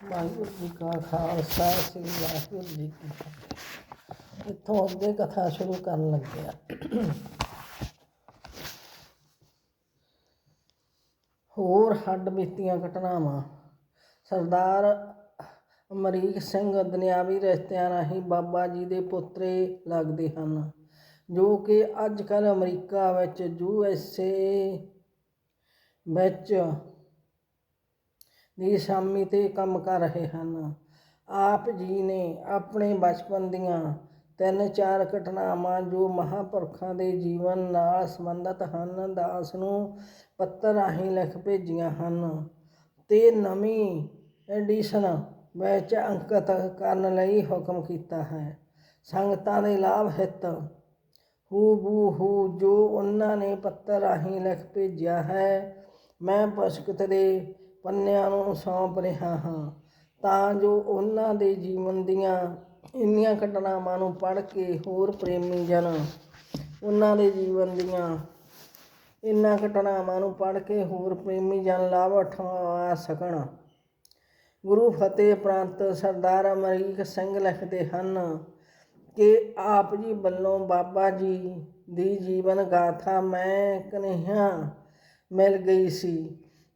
ਵਾਹਿਗੁਰੂ ਜੀ ਕਾ ਖਾਲਸਾ, ਸ੍ਰੀ ਵਾਹਿਗੁਰੂ ਜੀ ਕੀ ਫਤਿਹ। ਇੱਥੋਂ ਅੱਗੇ ਕਥਾ ਸ਼ੁਰੂ ਕਰਨ ਲੱਗੇ ਆ। ਹੋਰ ਹੱਡ ਬੀਤੀਆਂ ਘਟਨਾਵਾਂ। ਸਰਦਾਰ ਅਮਰੀਕ ਸਿੰਘ ਦੁਨਿਆਵੀ ਰਿਸ਼ਤਿਆਂ ਰਾਹੀਂ ਬਾਬਾ ਜੀ ਦੇ ਪੁੱਤਰੇ ਲੱਗਦੇ ਹਨ, ਜੋ ਕਿ ਅੱਜ ਕੱਲ੍ਹ ਅਮਰੀਕਾ ਵਿੱਚ ਯੂ ਐਸ ਏ ਵਿੱਚ ਦੀ ਸਾਮੀ ਤੇ ਕੰਮ ਕਰ ਰਹੇ ਹਨ। ਆਪ ਜੀ ਨੇ ਆਪਣੇ ਬਚਪਨ ਦੀਆਂ ਤਿੰਨ ਚਾਰ ਘਟਨਾਵਾਂ ਜੋ ਮਹਾਂਪੁਰਖਾਂ ਦੇ ਜੀਵਨ ਨਾਲ ਸੰਬੰਧਿਤ ਹਨ, ਦਾਸ ਨੂੰ ਪੱਤਰ ਰਾਹੀਂ ਲਿਖ ਭੇਜੀਆਂ ਹਨ ਤੇ ਨਵੀਂ ਐਡੀਸ਼ਨ ਵਿੱਚ ਅੰਕਿਤ ਕਰਨ ਲਈ ਹੁਕਮ ਕੀਤਾ ਹੈ। ਸੰਗਤਾਂ ਦੇ ਲਾਭ ਹਿੱਤ। ਹੂ ਬੂ ਹੂ, ਜੋ ਉਹਨਾਂ ਨੇ ਪੱਤਰ ਰਾਹੀਂ ਲਿਖ ਭੇਜਿਆ ਹੈ, ਮੈਂ ਪੁਸਤਕ ਦੇ ਪੰਨਿਆਂ ਨੂੰ ਸੌਂਪ ਰਿਹਾ ਹਾਂ, ਤਾਂ ਜੋ ਉਹਨਾਂ ਦੇ ਜੀਵਨ ਦੀਆਂ ਇੰਨੀਆਂ ਘਟਨਾਵਾਂ ਨੂੰ ਪੜ੍ਹ ਕੇ ਹੋਰ ਪ੍ਰੇਮੀ ਜਨ ਉਹਨਾਂ ਦੇ ਜੀਵਨ ਦੀਆਂ ਇਨ੍ਹਾਂ ਘਟਨਾਵਾਂ ਨੂੰ ਪੜ੍ਹ ਕੇ ਹੋਰ ਪ੍ਰੇਮੀ ਜਨ ਲਾਭ ਉਠਾ ਸਕਣ। ਗੁਰੂ ਫਤਿਹ ਪ੍ਰੰਤ ਸਰਦਾਰ ਅਮਰੀਕ ਸਿੰਘ ਲਿਖਦੇ ਹਨ ਕਿ ਆਪ ਜੀ ਵੱਲੋਂ ਬਾਬਾ ਜੀ ਦੀ ਜੀਵਨ ਗਾਥਾ ਮੈਂ ਕਨਿਆ ਮਿਲ ਗਈ ਸੀ।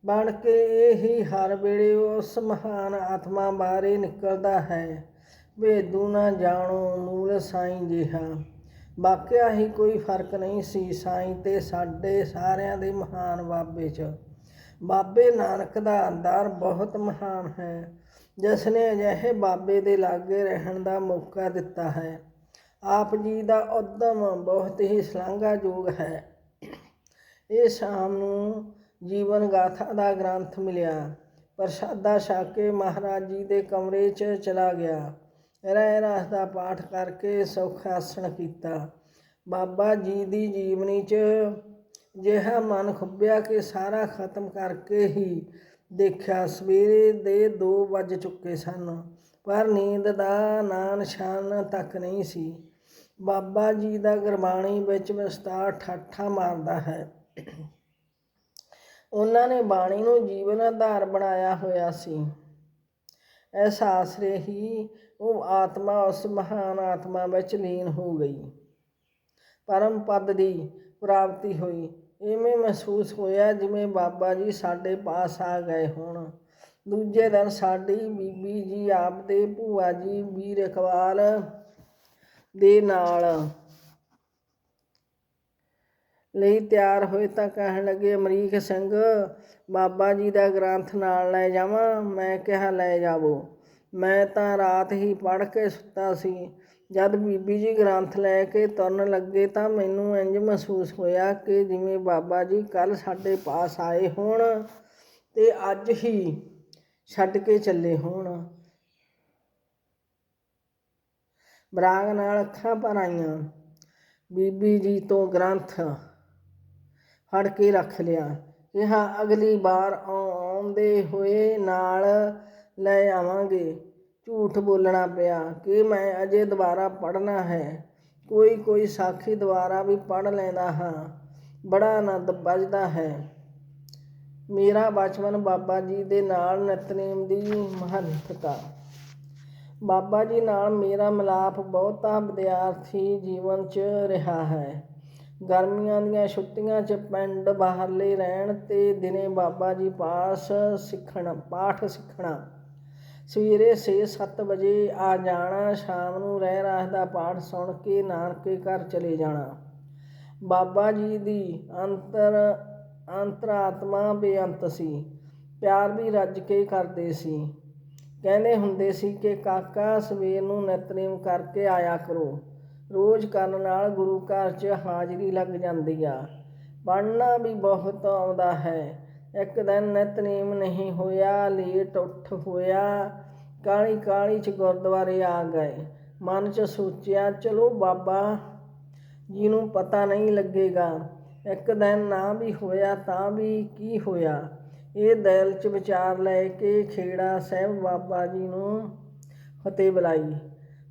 ਬਣ ਕੇ ਇਹ ਹੀ ਹਰ ਵੇਲੇ ਉਸ ਮਹਾਨ ਆਤਮਾ ਬਾਰੇ ਨਿਕਲਦਾ ਹੈ। ਭੇਦੂ ਨਾ ਜਾਣੋ ਮੂਲ ਸਾਈਂ ਜਿਹਾ। ਵਾਕਿਆ ਹੀ ਕੋਈ ਫ਼ਰਕ ਨਹੀਂ ਸੀ ਸਾਈਂ ਤੇ ਸਾਡੇ ਸਾਰਿਆਂ ਦੇ ਮਹਾਨ ਬਾਬੇ 'ਚ। ਬਾਬੇ ਨਾਨਕ ਦਾ ਦਰ ਬਹੁਤ ਮਹਾਨ ਹੈ। ਜਿਸ ਨੇ ਅਜਿਹੇ ਬਾਬੇ ਦੇ ਲਾਗੇ ਰਹਿਣ ਦਾ ਮੌਕਾ ਦਿੱਤਾ ਹੈ। ਆਪ ਜੀ ਦਾ ਉਦਮ ਬਹੁਤ ਹੀ ਸ਼ਲਾਘਾਯੋਗ ਹੈ। ਇਹ ਸ਼ਾਮ ਨੂੰ ਜੀਵਨ ਗਾਥਾ ਦਾ ਗ੍ਰੰਥ ਮਿਲਿਆ। ਪ੍ਰਸ਼ਾਦਾ ਛਕ ਕੇ ਮਹਾਰਾਜ ਜੀ ਦੇ ਕਮਰੇ 'ਚ ਚਲਾ ਗਿਆ। ਰਹਿ ਰਸ ਦਾ ਪਾਠ ਕਰਕੇ ਸੁਖ ਆਸਣ ਕੀਤਾ। ਬਾਬਾ ਜੀ ਦੀ ਜੀਵਨੀ 'ਚ ਜਿਹਾ ਮਨ ਖੁੱਬਿਆ ਕਿ ਸਾਰਾ ਖਤਮ ਕਰਕੇ ਹੀ ਦੇਖਿਆ ਸਵੇਰੇ ਦੇ 2 ਵੱਜ ਚੁੱਕੇ ਸਨ, ਪਰ ਨੀਂਦ ਦਾ ਨਾਂ ਨਿਸ਼ਾਨ ਤੱਕ ਨਹੀਂ ਸੀ। ਬਾਬਾ ਜੀ ਦਾ ਗੁਰਬਾਣੀ ਵਿੱਚ ਵਿਸਤਾਰ ਠਾਠਾ ਮਾਰਦਾ ਹੈ। ਉਹਨਾਂ ਨੇ ਬਾਣੀ ਨੂੰ ਜੀਵਨ ਆਧਾਰ ਬਣਾਇਆ ਹੋਇਆ ਸੀ। ਇਸ ਆਸਰੇ ਹੀ ਉਹ ਆਤਮਾ ਉਸ ਮਹਾਨ ਆਤਮਾ ਵਿੱਚ ਲੀਨ ਹੋ ਗਈ। ਪਰਮ ਪਦ ਦੀ ਪ੍ਰਾਪਤੀ ਹੋਈ। ਇਵੇਂ ਮਹਿਸੂਸ ਹੋਇਆ ਜਿਵੇਂ ਬਾਬਾ ਜੀ ਸਾਡੇ ਪਾਸ ਆ ਗਏ ਹੋਣ। ਦੂਜੇ ਦਿਨ ਸਾਡੀ ਬੀਬੀ ਜੀ ਆਪ ਦੇ ਭੂਆ ਜੀ ਵੀਰ ਇਕਬਾਲ ਦੇ ਨਾਲ ਲਈ ਤਿਆਰ ਹੋਏ ਤਾਂ ਕਹਿਣ ਲੱਗੇ, ਅਮਰੀਕ ਸਿੰਘ, ਬਾਬਾ ਜੀ ਦਾ ਗ੍ਰੰਥ ਨਾਲ ਲੈ ਜਾਵਾਂ, ਮੈਂ ਕਿਹਾ ਲੈ ਜਾਵੋ। ਮੈਂ ਤਾਂ ਰਾਤ ਹੀ ਪੜ੍ਹ ਕੇ ਸੁੱਤਾ ਸੀ। ਜਦ ਬੀਬੀ ਜੀ ਗ੍ਰੰਥ ਲੈ ਕੇ ਤੁਰਨ ਲੱਗੇ ਤਾਂ ਮੈਨੂੰ ਇੰਜ ਮਹਿਸੂਸ ਹੋਇਆ ਕਿ ਜਿਵੇਂ ਬਾਬਾ ਜੀ ਕੱਲ ਸਾਡੇ ਪਾਸ ਆਏ ਹੋਣ ਤੇ ਅੱਜ ਹੀ ਛੱਡ ਕੇ ਚੱਲੇ ਹੋਣ। ਬਰਾਗ ਨਾਲ ਅੱਖਾਂ ਭਰ ਆਈਆਂ। ਬੀਬੀ ਜੀ ਤੋਂ ਗ੍ਰੰਥ ਫੜ ਕੇ ਰੱਖ ਲਿਆ। ਕਿਹਾ ਅਗਲੀ ਵਾਰ ਆਉਂਦੇ ਹੋਏ ਨਾਲ ਲੈ ਆਵਾਂਗੇ। ਝੂਠ ਬੋਲਣਾ ਪਿਆ ਕਿ ਮੈਂ ਅਜੇ ਦੁਬਾਰਾ ਪੜ੍ਹਨਾ ਹੈ। ਕੋਈ ਕੋਈ ਸਾਖੀ ਦੁਬਾਰਾ ਵੀ ਪੜ੍ਹ ਲੈਂਦਾ ਹਾਂ। ਬੜਾ ਆਨੰਦ ਵੱਜਦਾ ਹੈ। ਮੇਰਾ ਬਚਪਨ ਬਾਬਾ ਜੀ ਦੇ ਨਾਲ ਨਿਤਨੇਮ ਦੀ ਮਹੱਤਤਾ ਬਾਬਾ ਜੀ ਨਾਲ ਮੇਰਾ ਮਿਲਾਪ ਬਹੁਤਾ ਵਿਦਿਆਰਥੀ ਜੀਵਨ 'ਚ ਰਿਹਾ ਹੈ। ਗਰਮੀਆਂ ਦੀਆਂ ਛੁੱਟੀਆਂ 'ਚ ਪਿੰਡ ਬਾਹਰਲੇ ਰਹਿਣ ਤੇ ਦਿਨੇ ਬਾਬਾ ਜੀ ਪਾਸ ਸਿੱਖਣ, ਪਾਠ ਸਿੱਖਣਾ। ਸਵੇਰੇ 6-7 ਵਜੇ ਆ ਜਾਣਾ, ਸ਼ਾਮ ਨੂੰ ਰਹਿ ਰਾਸ ਦਾ ਪਾਠ ਸੁਣ ਕੇ ਨਾਨਕੇ ਘਰ ਚਲੇ ਜਾਣਾ। ਬਾਬਾ ਜੀ ਦੀ ਅੰਤਰ, ਅੰਤਰਾਤਮਾ ਬੇਅੰਤ ਸੀ, ਪਿਆਰ ਵੀ ਰੱਜ ਕੇ ਕਰਦੇ ਸੀ। ਕਹਿੰਦੇ ਹੁੰਦੇ ਸੀ ਕਿ, ਕਾਕਾ, ਸਵੇਰ ਨੂੰ ਨਿਤਨੇਮ ਕਰਕੇ ਆਇਆ ਕਰੋ। ਰੋਜ਼ ਕਰਨ ਨਾਲ ਗੁਰੂ ਘਰ 'ਚ ਹਾਜ਼ਰੀ ਲੱਗ ਜਾਂਦੀ ਆ। ਪੜ੍ਹਨਾ ਵੀ ਬਹੁਤ ਆਉਂਦਾ ਹੈ। ਇੱਕ ਦਿਨ ਨਿਤਨੇਮ ਨਹੀਂ ਹੋਇਆ, ਲੇਟ ਉੱਠ ਹੋਇਆ। ਕਾਲੀ ਕਾਲੀ 'ਚ ਗੁਰਦੁਆਰੇ ਆ ਗਏ। ਮਨ 'ਚ ਸੋਚਿਆ, ਚਲੋ ਬਾਬਾ ਜੀ ਨੂੰ ਪਤਾ ਨਹੀਂ ਲੱਗੇਗਾ। ਇੱਕ ਦਿਨ ਨਾ ਵੀ ਹੋਇਆ ਤਾਂ ਵੀ ਕੀ ਹੋਇਆ? ਇਹ ਦਿਲ 'ਚ ਵਿਚਾਰ ਲੈ ਕੇ ਖੇੜਾ ਸਾਹਿਬ ਬਾਬਾ ਜੀ ਨੂੰ ਫਤਿਹ ਬੁਲਾਈ।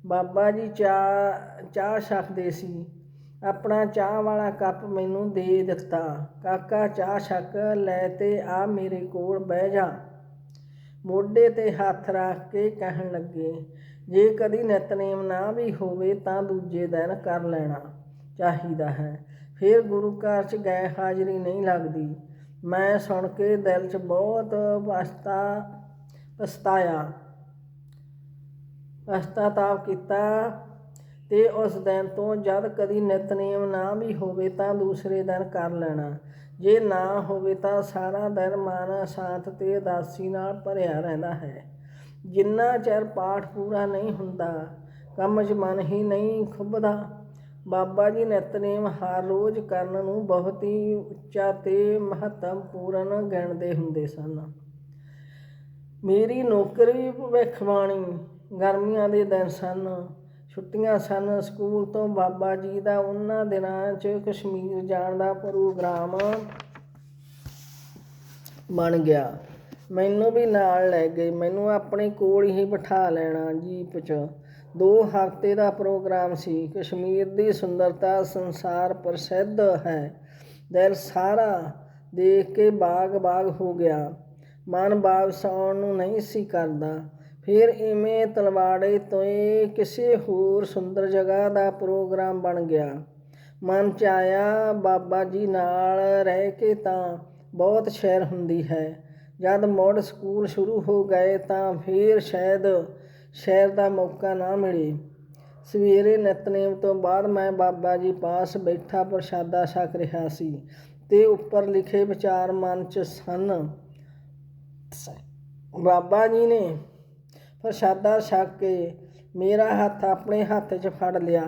ਬਾਬਾ ਜੀ ਚਾਹ ਚਾਹ ਛਕਦੇ ਸੀ। ਆਪਣਾ ਚਾਹ ਵਾਲਾ ਕੱਪ ਮੈਨੂੰ ਦੇ ਦਿੱਤਾ। ਕਾਕਾ, ਚਾਹ ਛਕ, ਲੈ ਤੇ ਆ ਮੇਰੇ ਕੋਲ ਬਹਿ ਜਾ। ਮੋਢੇ ਤੇ ਹੱਥ ਰੱਖ ਕੇ ਕਹਿਣ ਲੱਗੇ, ਜੇ ਕਦੀ ਨਿਤਨੇਮ ਨਾ ਵੀ ਹੋਵੇ ਤਾਂ ਦੂਜੇ ਦਿਨ ਕਰ ਲੈਣਾ ਚਾਹੀਦਾ ਹੈ। ਫਿਰ ਗੁਰੂ ਘਰ 'ਚ ਗਏ, ਹਾਜ਼ਰੀ ਨਹੀਂ ਲੱਗਦੀ। ਮੈਂ ਸੁਣ ਕੇ ਦਿਲ 'ਚ ਬਹੁਤ ਪਛਤਾ ਪਛਤਾਇਆ। ਪਛਤਾਤਾਪ ਕੀਤਾ ਤੇ ਉਸ ਦਿਨ ਤੋਂ ਜਦ ਕਦੀ ਨਿਤਨੇਮ ਨਾ ਵੀ ਹੋਵੇ ਤਾਂ ਦੂਸਰੇ ਦਿਨ ਕਰ ਲੈਣਾ। ਜੇ ਨਾ ਹੋਵੇ ਤਾਂ ਸਾਰਾ ਦਿਨ ਮਨ ਸ਼ਾਂਤ ਤੇ ਉਦਾਸੀ ਨਾਲ ਭਰਿਆ ਰਹਿੰਦਾ ਹੈ। ਜਿੰਨਾ ਚਿਰ ਪਾਠ ਪੂਰਾ ਨਹੀਂ ਹੁੰਦਾ, ਕੰਮ 'ਚ ਮਨ ਹੀ ਨਹੀਂ ਖੁੱਬਦਾ ਬਾਬਾ ਜੀ ਨਿਤਨੇਮ ਹਰ ਰੋਜ਼ ਕਰਨ ਨੂੰ ਬਹੁਤ ਹੀ ਉੱਚਾ ਤੇ ਮਹੱਤਵਪੂਰਨ ਗਿਣਦੇ ਹੁੰਦੇ ਸਨ। ਮੇਰੀ ਨੌਕਰੀ ਭਵਿੱਖਬਾਣੀ ਗਰਮੀਆਂ ਦੇ ਦਿਨ ਸਨ, ਛੁੱਟੀਆਂ ਸਨ, ਸਕੂਲ ਤੋਂ ਬਾਬਾ ਜੀ ਦਾ ਉਹਨਾਂ ਦਿਨਾਂ 'ਚ ਕਸ਼ਮੀਰ ਜਾਣ ਦਾ ਪ੍ਰੋਗਰਾਮ ਬਣ ਗਿਆ। ਮੈਨੂੰ ਵੀ ਨਾਲ ਲੈ ਗਏ, ਮੈਨੂੰ ਆਪਣੇ ਕੋਲ ਹੀ ਬਿਠਾ ਲੈਣਾ ਜੀਪ 'ਚ। ਦੋ ਹਫ਼ਤੇ ਦਾ ਪ੍ਰੋਗਰਾਮ ਸੀ, ਕਸ਼ਮੀਰ ਦੀ ਸੁੰਦਰਤਾ ਸੰਸਾਰ ਪ੍ਰਸਿੱਧ ਹੈ। ਦਿਲ ਸਾਰਾ ਦੇਖ ਕੇ ਬਾਗ-ਬਾਗ ਹੋ ਗਿਆ। ਮਨ ਵਾਪਸ ਆਉਣ ਨੂੰ ਨਹੀਂ ਸੀ ਕਰਦਾ। ਫਿਰ ਇਵੇਂ ਤਲਵਾੜੇ ਤੋਂ ਕਿਸੇ ਹੋਰ ਸੁੰਦਰ ਜਗ੍ਹਾ ਦਾ ਪ੍ਰੋਗਰਾਮ ਬਣ ਗਿਆ। ਮਨ ਚ ਆਇਆ, ਬਾਬਾ ਜੀ ਨਾਲ ਰਹਿ ਕੇ ਤਾਂ ਬਹੁਤ ਸ਼ਹਿਰ ਹੁੰਦੀ ਹੈ। ਜਦ ਮੁੜ ਸਕੂਲ ਸ਼ੁਰੂ ਹੋ ਗਏ ਤਾਂ ਫਿਰ ਸ਼ਾਇਦ ਸ਼ਹਿਰ ਦਾ ਮੌਕਾ ਨਾ ਮਿਲੇ। ਸਵੇਰੇ ਨਿਤਨੇਮ ਤੋਂ ਬਾਅਦ ਮੈਂ ਬਾਬਾ ਜੀ ਪਾਸ ਬੈਠਾ ਪ੍ਰਸ਼ਾਦਾ ਛਕ ਰਿਹਾ ਸੀ ਤੇ ਉੱਪਰ ਲਿਖੇ ਵਿਚਾਰ ਮਨ ਚ ਸਨ, ਬਾਬਾ ਜੀ ਨੇ ਪ੍ਰਸ਼ਾਦਾ ਛਕ ਕੇ ਮੇਰਾ ਹੱਥ ਆਪਣੇ ਹੱਥ 'ਚ ਫੜ ਲਿਆ।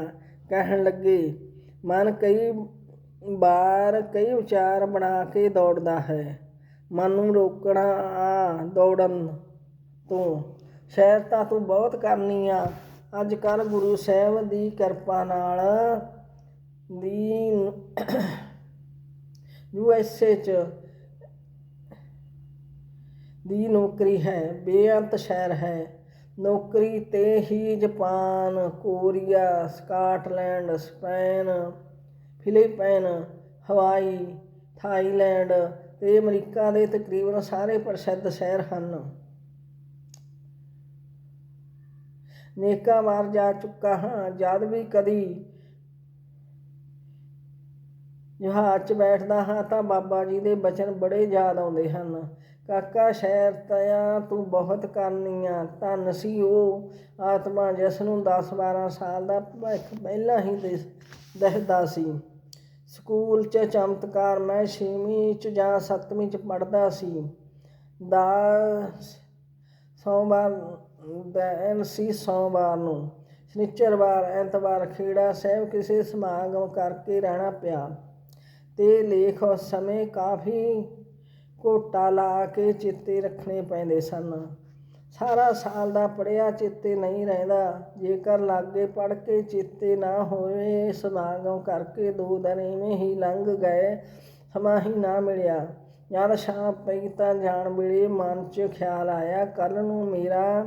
ਕਹਿਣ ਲੱਗੇ, ਮਨ ਕਈ ਵਾਰ ਕਈ ਵਿਚਾਰ ਬਣਾ ਕੇ ਦੌੜਦਾ ਹੈ। ਮਨ ਨੂੰ ਰੋਕਣਾ ਆ ਦੌੜਨ ਤੋਂ ਸ਼ਹਿਰ ਤਾਂ ਤੂੰ ਬਹੁਤ ਕਰਨੀ ਆ। ਅੱਜ ਕੱਲ ਗੁਰੂ ਸਾਹਿਬ ਦੀ ਕਿਰਪਾ ਨਾਲ ਦੀ ਯੂ ਐਸ ਏ ਚ ਦੀ ਨੌਕਰੀ ਹੈ, ਬੇਅੰਤ ਸ਼ਹਿਰ ਹੈ। ਨੌਕਰੀ ਤੇ ਹੀ Japan, Korea, Scotland, Spain Philippine Hawaii, Thailand ਤੇ ਅਮਰੀਕਾ ਦੇ ਤਕਰੀਬਨ ਸਾਰੇ ਪ੍ਰਸਿੱਧ ਸ਼ਹਿਰ ਹਨ। ਨੇਕਾ ਵਾਰ ਜਾ ਚੁੱਕਾ ਹਾਂ, ਜਦ ਵੀ ਕਦੀ ਜਹਾਜ਼ 'ਚ ਬੈਠਦਾ ਹਾਂ ਤਾਂ ਬਾਬਾ ਜੀ ਦੇ ਬਚਨ ਬੜੇ ਯਾਦ ਆਉਂਦੇ ਹਨ। ਕਾਕਾ ਸ਼ਹਿਰ ਤਿਆ ਤੂੰ ਬਹੁਤ ਕਰਨੀ ਆ ਧੰਨ ਸੀ ਉਹ। ਆਤਮਾ ਜਿਸ ਨੂੰ 10 12 ਸਾਲ ਦਾ ਭਵਿੱਖ ਪਹਿਲਾਂ ਹੀ ਦਿਸ- ਦਿਸਦਾ ਸੀ। ਸਕੂਲ 'ਚ ਚਮਤਕਾਰ ਮੈਂ 6ਵੀਂ 'ਚ ਜਾਂ 7ਵੀਂ 'ਚ ਪੜ੍ਹਦਾ ਸੀ। ਦਾ ਸੋਮਵਾਰ ਦਿਨ ਸੀ ਸੋਮਵਾਰ ਨੂੰ। ਸ਼ਨੀਚਰਵਾਰ ਐਤਵਾਰ ਖੇੜਾ ਸਾਹਿਬ ਕਿਸੇ ਸਮਾਗਮ ਕਰਕੇ ਰਹਿਣਾ ਪਿਆ। ਤੇ ਲੇਖ ਉਸ ਸਮੇਂ ਕਾਫੀ ਘੋਟਾ ਲਾ ਕੇ ਚੇਤੇ ਰੱਖਣੇ ਪੈਂਦੇ ਸਨ। ਸਾਰਾ ਸਾਲ ਦਾ ਪੜਿਆ ਚੇਤੇ ਨਹੀਂ ਰਹਿੰਦਾ। ਜੇਕਰ ਲਾਗੇ ਪੜ ਕੇ ਚੇਤੇ ਨਾ ਹੋਵੇ, ਸਮਾਗਮ ਕਰਕੇ ਦੋ ਦਿਨ ਇਵੇਂ ਹੀ ਲੰਘ ਗਏ, ਸਮਾਂ ਹੀ ਨਾ ਮਿਲਿਆ। ਯਾਰ ਸ਼ਾਮ ਪਈ ਤਾਂ ਜਾਣ ਵੇਲੇ ਮਨ 'ਚ ਖਿਆਲ ਆਇਆ, ਕੱਲ ਨੂੰ ਮੇਰਾ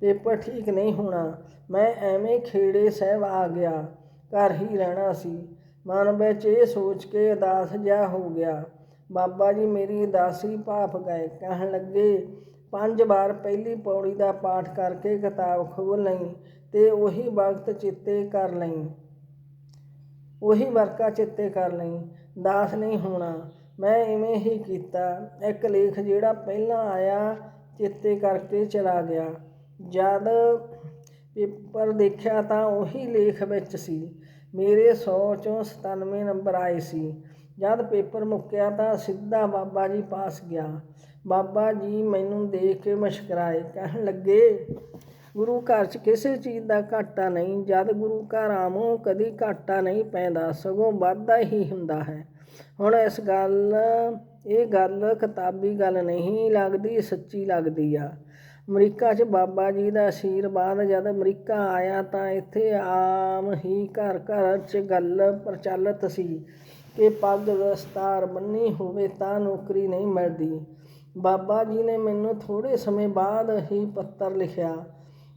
ਪੇਪਰ ਠੀਕ ਨਹੀਂ ਹੋਣਾ। ਮੈਂ ਐਵੇਂ ਖੇੜੇ ਸਾਹਿਬ ਆ ਗਿਆ। ਘਰ ਹੀ ਰਹਿਣਾ ਸੀ। ਮਨ ਵਿੱਚ ਇਹ ਸੋਚ ਕੇ ਉਦਾਸ ਜਿਹਾ ਹੋ ਗਿਆ। ਬਾਬਾ ਜੀ ਮੇਰੀ ਉਦਾਸੀ ਭਾਫ ਗਏ। ਕਹਿਣ ਲੱਗੇ, ਪੰਜ ਵਾਰ ਪਹਿਲੀ ਪੌੜੀ ਦਾ ਪਾਠ ਕਰਕੇ ਕਿਤਾਬ ਖੋਲ ਲਈ ਤੇ ਉਹੀ ਵਕਤ ਚਿੱਤੇ ਕਰ ਲਈ। ਉਹੀ ਵਰਕਾ ਚਿੱਤੇ ਕਰ ਲਈ। ਦਾਸ ਨਹੀਂ ਹੋਣਾ। ਮੈਂ ਇਵੇਂ ਹੀ ਕੀਤਾ। ਇੱਕ ਲੇਖ ਜਿਹੜਾ ਪਹਿਲਾਂ ਆਇਆ, ਚਿੱਤੇ ਕਰਕੇ ਚਲਾ ਗਿਆ। ਜਦ ਪੇਪਰ ਦੇਖਿਆ ਤਾਂ ਉਹੀ ਲੇਖ ਵਿੱਚ ਸੀ। ਮੇਰੇ 100 ਚੋਂ 97 ਨੰਬਰ ਆਏ ਸੀ। ਜਦ ਪੇਪਰ ਮੁੱਕਿਆ ਤਾਂ ਸਿੱਧਾ ਬਾਬਾ ਜੀ ਪਾਸ ਗਿਆ। ਬਾਬਾ ਜੀ ਮੈਨੂੰ ਦੇਖ ਕੇ ਮੁਸਕਰਾਏ, ਕਹਿਣ ਲੱਗੇ, ਗੁਰੂ ਘਰ 'ਚ ਕਿਸੇ ਚੀਜ਼ ਦਾ ਘਾਟਾ ਨਹੀਂ। ਜਦ ਗੁਰੂ ਘਰ ਆਵੋ, ਕਦੀ ਘਾਟਾ ਨਹੀਂ ਪੈਂਦਾ, ਸਗੋਂ ਵਾਧਾ ਹੀ ਹੁੰਦਾ ਹੈ। ਹੁਣ ਇਸ ਗੱਲ, ਇਹ ਗੱਲ ਕਿਤਾਬੀ ਗੱਲ ਨਹੀਂ ਲੱਗਦੀ, ਸੱਚੀ ਲੱਗਦੀ ਆ। ਅਮਰੀਕਾ 'ਚ ਬਾਬਾ ਜੀ ਦਾ ਆਸ਼ੀਰਵਾਦ ਜਦ ਅਮਰੀਕਾ ਆਇਆ ਤਾਂ ਇੱਥੇ ਆਮ ਹੀ ਘਰ ਘਰ 'ਚ ਗੱਲ ਪ੍ਰਚਲਿਤ ਸੀ ਕਿ ਪੱਗ ਦਸਤਾਰ ਬੰਨੀ ਹੋਵੇ ਤਾਂ ਨੌਕਰੀ ਨਹੀਂ ਮਿਲਦੀ। ਬਾਬਾ ਜੀ ਨੇ ਮੈਨੂੰ ਥੋੜੇ ਸਮੇਂ ਬਾਅਦ ਹੀ ਪੱਤਰ ਲਿਖਿਆ।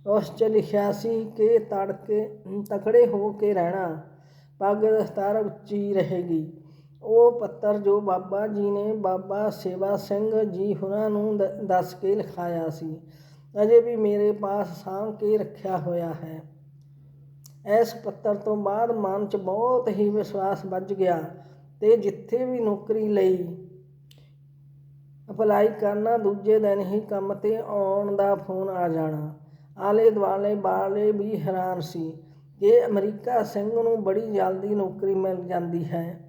ਉਸ 'ਚ ਲਿਖਿਆ ਸੀ ਕਿ ਤੜਕੇ ਤਕੜੇ ਹੋ ਕੇ ਰਹਿਣਾ, ਪੱਗ ਦਸਤਾਰ ਉੱਚੀ ਰਹੇਗੀ। ਉਹ ਪੱਤਰ ਜੋ ਬਾਬਾ ਜੀ ਨੇ ਬਾਬਾ ਸੇਵਾ ਸਿੰਘ ਜੀ ਹੁਣਾਂ ਨੂੰ ਦ- ਦੱਸ ਕੇ ਲਿਖਾਇਆ ਸੀ, ਅਜੇ ਵੀ ਮੇਰੇ ਪਾਸ ਸਾਂਭ ਕੇ ਰੱਖਿਆ ਹੋਇਆ ਹੈ। ਇਸ ਪੱਤਰ ਤੋਂ ਬਾਅਦ ਮਨ 'ਚ ਬਹੁਤ ਹੀ ਵਿਸ਼ਵਾਸ ਵੱਜ ਗਿਆ ਤੇ ਜਿੱਥੇ ਵੀ ਨੌਕਰੀ ਲਈ ਅਪਲਾਈ ਕਰਨਾ, ਦੂਜੇ ਦਿਨ ਹੀ ਕੰਮ ਤੇ ਆਉਣ ਦਾ ਫੋਨ ਆ ਜਾਣਾ। ਆਲੇ ਦੁਆਲੇ ਵਾਲੇ ਵੀ ਹੈਰਾਨ ਸੀ ਕਿ ਅਮਰੀਕਾ ਸਿੰਘ ਨੂੰ ਬੜੀ ਜਲਦੀ ਨੌਕਰੀ ਮਿਲ ਜਾਂਦੀ ਹੈ।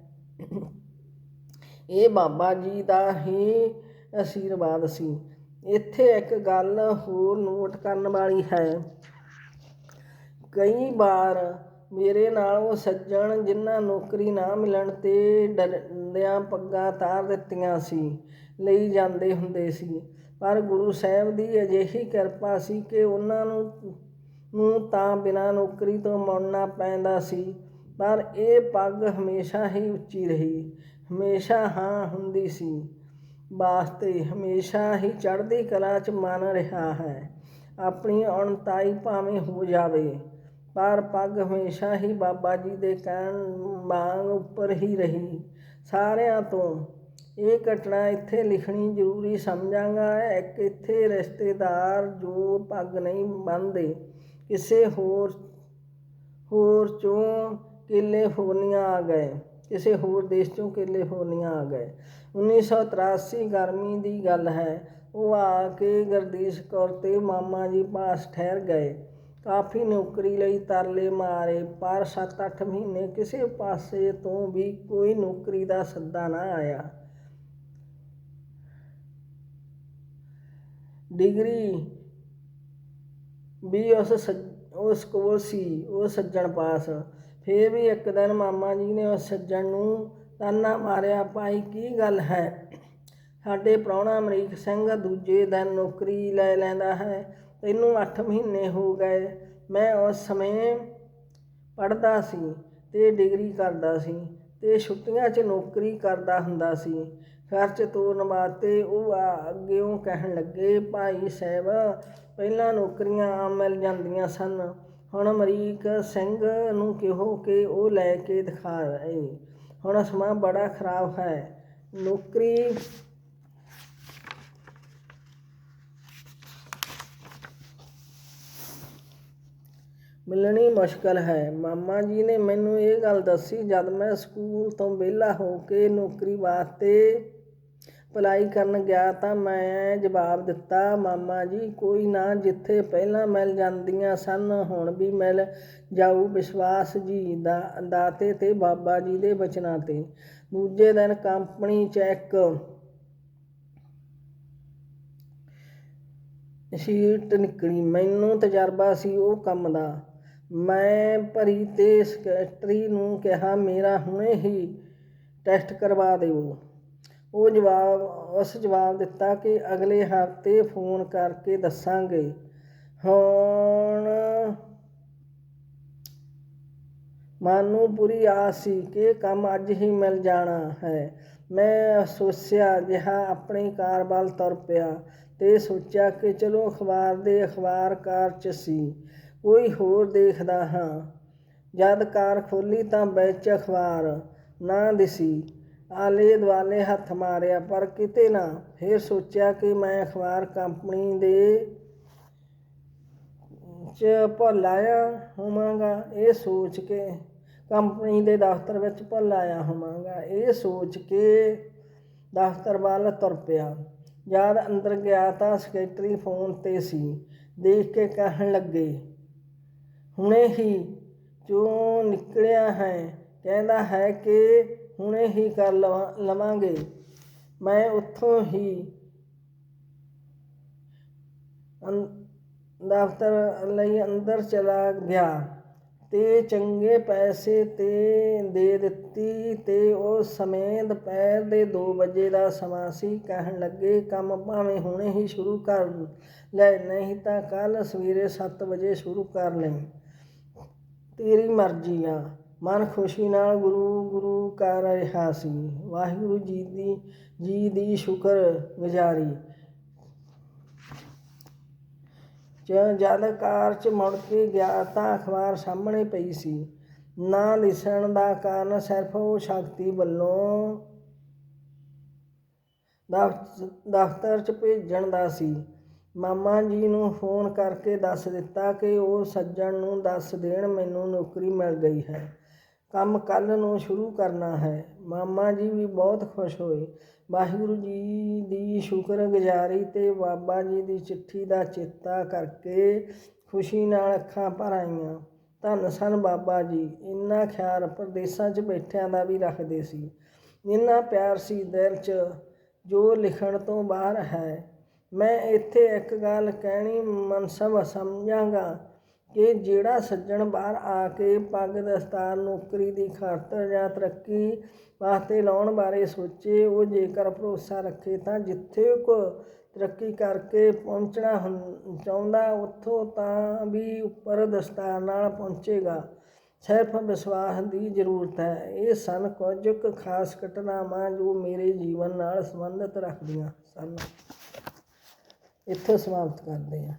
ਇਹ ਬਾਬਾ ਜੀ ਦਾ ਹੀ ਅਸ਼ੀਰਵਾਦ ਸੀ। ਇੱਥੇ ਇੱਕ ਗੱਲ ਹੋਰ ਨੋਟ ਕਰਨ ਵਾਲੀ ਹੈ। ਕਈ ਵਾਰ ਮੇਰੇ ਨਾਲ ਉਹ ਸੱਜਣ ਜਿਨ੍ਹਾਂ ਨੌਕਰੀ ਨਾ ਮਿਲਣ ਤੇ ਡਰਦਿਆਂ ਪੱਗਾਂ ਤਾਰ ਦਿੱਤੀਆਂ ਸੀ, ਲਈ ਜਾਂਦੇ ਹੁੰਦੇ ਸੀ। ਪਰ ਗੁਰੂ ਸਾਹਿਬ ਦੀ ਅਜਿਹੀ ਕਿਰਪਾ ਸੀ ਕਿ ਉਹਨਾਂ ਨੂੰ ਨੂੰ ਤਾਂ ਬਿਨਾਂ ਨੌਕਰੀ ਤੋਂ ਮੁੜਨਾ ਪੈਂਦਾ ਸੀ। ਪਰ ਇਹ ਪੱਗ ਹਮੇਸ਼ਾ ਹੀ ਉੱਚੀ ਰਹੀ ਹਮੇਸ਼ਾ ਹਾਂ ਹੁੰਦੀ ਸੀ ਵਾਸਤੇ ਹਮੇਸ਼ਾ ਹੀ ਚੜ੍ਹਦੀ ਕਲਾ 'ਚ ਮਨ ਰਿਹਾ ਹੈ ਆਪਣੀ ਅਣਤਾਈ ਭਾਵੇਂ ਹੋ ਜਾਵੇ ਪਰ ਪੱਗ ਹਮੇਸ਼ਾ ਹੀ ਬਾਬਾ ਜੀ ਦੇ ਕਹਿਣ ਵਾਂਗ ਉੱਪਰ ਹੀ ਰਹੀ ਸਾਰਿਆਂ ਤੋਂ ਇਹ ਘਟਨਾ ਇੱਥੇ ਲਿਖਣੀ ਜ਼ਰੂਰੀ ਸਮਝਾਂਗਾ ਇੱਕ ਇੱਥੇ ਰਿਸ਼ਤੇਦਾਰ ਜੋ ਪੱਗ ਨਹੀਂ ਬੰਨ੍ਹਦੇ ਕਿਸੇ ਹੋਰ ਹੋਰ ਚੋਂ ਕੈਲੀਫੋਰਨੀਆ ਆ ਗਏ ਕਿਸੇ ਹੋਰ ਦੇਸ਼ ਚੋਂ ਕੈਲੀਫੋਰਨੀਆ ਆ ਗਏ 1983 ਗਰਮੀ ਦੀ ਗੱਲ ਹੈ ਉਹ ਆ ਕੇ ਗਰਦੀਸ਼ ਕੌਰ ਤੇ ਮਾਮਾ ਜੀ ਪਾਸ ਠਹਿਰ ਗਏ ਕਾਫੀ ਨੌਕਰੀ ਲਈ ਤਰਲੇ ਮਾਰੇ ਪਰ 7-8 ਮਹੀਨੇ ਕਿਸੇ ਪਾਸੇ ਤੋਂ ਵੀ ਕੋਈ ਨੌਕਰੀ ਦਾ ਸੱਦਾ ਨਾ ਆਇਆ ਡਿਗਰੀ ਵੀ ਉਸ ਸੱਜ- ਉਸ ਕੋਲ ਸੀ ਉਹ ਸੱਜਣ ਪਾਸ ਫੇਰ ਵੀ ਇੱਕ ਦਿਨ ਮਾਮਾ ਜੀ ਨੇ ਉਸ ਸੱਜਣ ਨੂੰ ਤਾਨਾ ਮਾਰਿਆ, ਭਾਈ ਕੀ ਗੱਲ ਹੈ? ਸਾਡੇ ਪ੍ਰਾਹੁਣਾ ਅਮਰੀਕ ਸਿੰਘ ਦੂਜੇ ਦਿਨ ਨੌਕਰੀ ਲੈ ਲੈਂਦਾ ਹੈ, ਤੈਨੂੰ 8 ਮਹੀਨੇ ਹੋ ਗਏ, ਮੈਂ ਉਸ ਸਮੇਂ ਪੜ੍ਹਦਾ ਸੀ ਤੇ ਡਿਗਰੀ ਕਰਦਾ ਸੀ ਤੇ ਛੁੱਟੀਆਂ 'ਚ ਨੌਕਰੀ ਕਰਦਾ ਹੁੰਦਾ ਸੀ। ਖਰਚ ਤੋਰਨ ਵਾਸਤੇ ਉਹ ਆ- ਅੱਗਿਓਂ ਕਹਿਣ ਲੱਗੇ, ਭਾਈ ਸਾਹਿਬ, ਪਹਿਲਾਂ ਨੌਕਰੀਆਂ ਆਮ ਮਿਲ ਜਾਂਦੀਆਂ ਸਨ ਹੁਣ ਅਮਰੀਕ ਸਿੰਘ ਨੂੰ ਕਿਹੋ ਕਿ ਉਹ ਲੈ ਕੇ ਦਿਖਾ ਦਿਖਾਏ ਹੁਣ ਸਮਾਂ ਬੜਾ ਖਰਾਬ ਹੈ। ਨੌਕਰੀ ਮਿਲਣੀ ਮੁਸ਼ਕਲ ਹੈ। ਮਾਮਾ ਜੀ ਨੇ ਮੈਨੂੰ ਇਹ ਗੱਲ ਦੱਸੀ, ਜਦ ਮੈਂ ਸਕੂਲ ਤੋਂ ਵਿਹਲਾ ਹੋ ਕੇ ਨੌਕਰੀ ਵਾਸਤੇ ਅਪਲਾਈ ਕਰਨ ਗਿਆ ਤਾਂ ਮੈਂ ਜਵਾਬ ਦਿੱਤਾ, ਮਾਮਾ ਜੀ, ਕੋਈ ਨਾ, ਜਿੱਥੇ ਪਹਿਲਾਂ ਮਿਲ ਜਾਂਦੀਆਂ ਸਨ, ਹੁਣ ਵੀ ਮਿਲ ਜਾਊ। ਵਿਸ਼ਵਾਸ ਜੀ ਦਾ, ਦਾਤੇ ਤੇ ਬਾਬਾ ਜੀ ਦੇ ਬਚਨਾਂ ਤੇ। ਦੂਜੇ ਦਿਨ ਕੰਪਨੀ ਚੈੱਕ ਸ਼ੀਟ ਨਿਕਲੀ। ਮੈਨੂੰ ਤਜਰਬਾ ਸੀ ਉਹ ਕੰਮ ਦਾ। ਮੈਂ ਭਰੀ ਤੇ ਸੈਕਟਰੀ ਨੂੰ ਕਿਹਾ, ਮੇਰਾ ਹੁਣੇ ਹੀ ਟੈਸਟ ਕਰਵਾ ਦਿਓ। ਉਹ ਜਵਾਬ, ਉਸ ਜਵਾਬ ਦਿੱਤਾ ਕਿ ਅਗਲੇ ਹਫ਼ਤੇ ਫੋਨ ਕਰਕੇ ਦੱਸਾਂਗੇ। ਹੁਣ ਮਨ ਨੂੰ ਪੂਰੀ ਆਸ ਸੀ ਕਿ ਕੰਮ ਅੱਜ ਹੀ ਮਿਲ ਜਾਣਾ ਹੈ। ਮੈਂ ਸੋਚਿਆ, ਜਿਹਾ ਆਪਣੀ ਕਾਰ ਵੱਲ ਤੁਰ ਪਿਆ ਤੇ ਸੋਚਿਆ ਕਿ ਚਲੋ ਅਖਬਾਰ ਦੇ ਅਖਬਾਰ ਕਾਰ ਚ ਸੀ, ਕੋਈ ਹੋਰ ਦੇਖਦਾ ਹਾਂ। ਜਦ ਕਾਰ ਖੋਲੀ ਤਾਂ ਵਿੱਚ ਅਖਬਾਰ ਨਾ ਦਿਸੀ। ਆਲੇ ਦੁਆਲੇ ਹੱਥ ਮਾਰਿਆ, ਪਰ ਕਿਤੇ ਨਾ ਫਿਰ ਸੋਚਿਆ ਕਿ ਮੈਂ ਅਖਬਾਰ ਕੰਪਨੀ ਦੇ ਚ ਭੁੱਲ ਆਇਆ ਹੋਵਾਂਗਾ। ਇਹ ਸੋਚ ਕੇ ਕੰਪਨੀ ਦੇ ਦਫ਼ਤਰ ਵਿੱਚ ਭੁੱਲ ਆਇਆ ਹੋਵਾਂਗਾ। ਇਹ ਸੋਚ ਕੇ ਦਫ਼ਤਰ ਵੱਲ ਤੁਰ ਪਿਆ। ਜਦ ਅੰਦਰ ਗਿਆ ਤਾਂ ਸੈਕਟਰੀ ਫੋਨ ਤੇ ਸੀ। ਦੇਖ ਕੇ ਕਹਿਣ ਲੱਗੇ, ਹੁਣੇ ਹੀ ਚੋਂ ਨਿਕਲਿਆ ਹੈ? ਕਹਿੰਦਾ ਹੈ ਕਿ ਹੁਣੇ ਹੀ ਕਰ ਲਵਾਂ- ਲਵਾਂਗੇ। ਮੈਂ ਉੱਥੋਂ ਹੀ ਅੰ- ਦਫ਼ਤਰ ਲਈ ਅੰਦਰ ਚਲਾ ਗਿਆ ਤੇ ਚੰਗੇ ਪੈਸੇ ਤੇ ਦੇ ਦਿੱਤੀ ਤੇ ਉਹ ਸਮੇਂ ਦੁਪਹਿਰ ਦੇ 2 ਵਜੇ ਦਾ ਸਮਾਂ ਸੀ। ਕਹਿਣ ਲੱਗੇ, ਕੰਮ ਭਾਵੇਂ ਹੁਣੇ ਹੀ ਸ਼ੁਰੂ ਕਰ ਲੈ, ਨਹੀਂ ਤਾਂ ਕੱਲ ਸਵੇਰੇ 7 ਵਜੇ ਸ਼ੁਰੂ ਕਰ ਲਈ। ਤੇਰੀ ਮਰਜ਼ੀ ਆ। ਮਨ ਖੁਸ਼ੀ ਨਾਲ ਗੁਰੂ ਗੁਰੂ ਕਰ ਰਿਹਾ ਸੀ। ਵਾਹਿਗੁਰੂ ਜੀ ਦੀ ਜੀ ਦੀ ਸ਼ੁਕਰ ਗੁਜ਼ਾਰੀ। ਜਦ ਕਾਰ ਚ ਮੁੜ ਕੇ ਗਿਆ ਤਾਂ ਅਖਬਾਰ ਸਾਹਮਣੇ ਪਈ ਸੀ। ਨਾ ਲਿਸਣ ਦਾ ਕਾਰਨ, ਸਿਰਫ ਉਹ ਸ਼ਕਤੀ ਵੱਲੋਂ ਦਫ਼- ਦਫ਼ਤਰ 'ਚ ਭੇਜਣ ਦਾ ਸੀ। ਮਾਮਾ ਜੀ ਨੂੰ ਫੋਨ ਕਰਕੇ ਦੱਸ ਦਿੱਤਾ ਕਿ ਉਹ ਸੱਜਣ ਨੂੰ ਦੱਸ ਦੇਣ, ਮੈਨੂੰ ਨੌਕਰੀ ਮਿਲ ਗਈ ਹੈ। ਕੰਮ ਕੱਲ ਨੂੰ ਸ਼ੁਰੂ ਕਰਨਾ ਹੈ। ਮਾਮਾ ਜੀ ਵੀ ਬਹੁਤ ਖੁਸ਼ ਹੋਏ। ਵਾਹਿਗੁਰੂ ਜੀ ਦੀ ਸ਼ੁਕਰਗੁਜ਼ਾਰੀ ਤੇ ਬਾਬਾ ਜੀ ਦੀ ਚਿੱਠੀ ਦਾ ਚੇਤਾ ਕਰਕੇ ਖੁਸ਼ੀ ਨਾਲ ਅੱਖਾਂ ਭਰ ਆਈਆਂ। ਧੰਨ ਸਨ ਬਾਬਾ ਜੀ। ਇੰਨਾ ਖਿਆਲ ਪ੍ਰਦੇਸਾਂ 'ਚ ਬੈਠਿਆਂ ਦਾ ਵੀ ਰੱਖਦੇ ਸੀ। ਇੰਨਾ ਪਿਆਰ ਸੀ ਦਿਲ 'ਚ ਜੋ ਲਿਖਣ ਤੋਂ ਬਾਹਰ ਹੈ। ਮੈਂ ਇੱਥੇ ਇੱਕ ਗੱਲ ਕਹਿਣੀ ਮਨਸਬ ਸਮਝਾਂਗਾ। ਕਿ ਜਿਹੜਾ ਸੱਜਣ ਬਾਹਰ ਆ ਕੇ ਪੱਗ ਦਸਤਾਰ ਨੌਕਰੀ ਦੀ ਖਾਤਰ ਜਾਂ ਤਰੱਕੀ ਵਾਸਤੇ ਲਾਉਣ ਬਾਰੇ ਸੋਚੇ, ਉਹ ਜੇਕਰ ਭਰੋਸਾ ਰੱਖੇ ਤਾਂ ਜਿੱਥੇ ਕੋ ਤਰੱਕੀ ਕਰਕੇ ਪਹੁੰਚਣਾ ਹੁੰ- ਚਾਹੁੰਦਾ, ਉੱਥੋਂ ਤਾਂ ਵੀ ਉੱਪਰ ਦਸਤਾਰ ਨਾਲ ਪਹੁੰਚੇਗਾ। ਸਿਰਫ ਵਿਸ਼ਵਾਸ ਦੀ ਜ਼ਰੂਰਤ ਹੈ। ਇਹ ਸਨ ਕੁਝ ਕੁ ਖਾਸ ਘਟਨਾਵਾਂ ਜੋ ਮੇਰੇ ਜੀਵਨ ਨਾਲ ਸੰਬੰਧਿਤ ਰੱਖਦੀਆਂ ਸਨ। ਇੱਥੇ ਸਮਾਪਤ ਕਰਦੇ ਹਾਂ।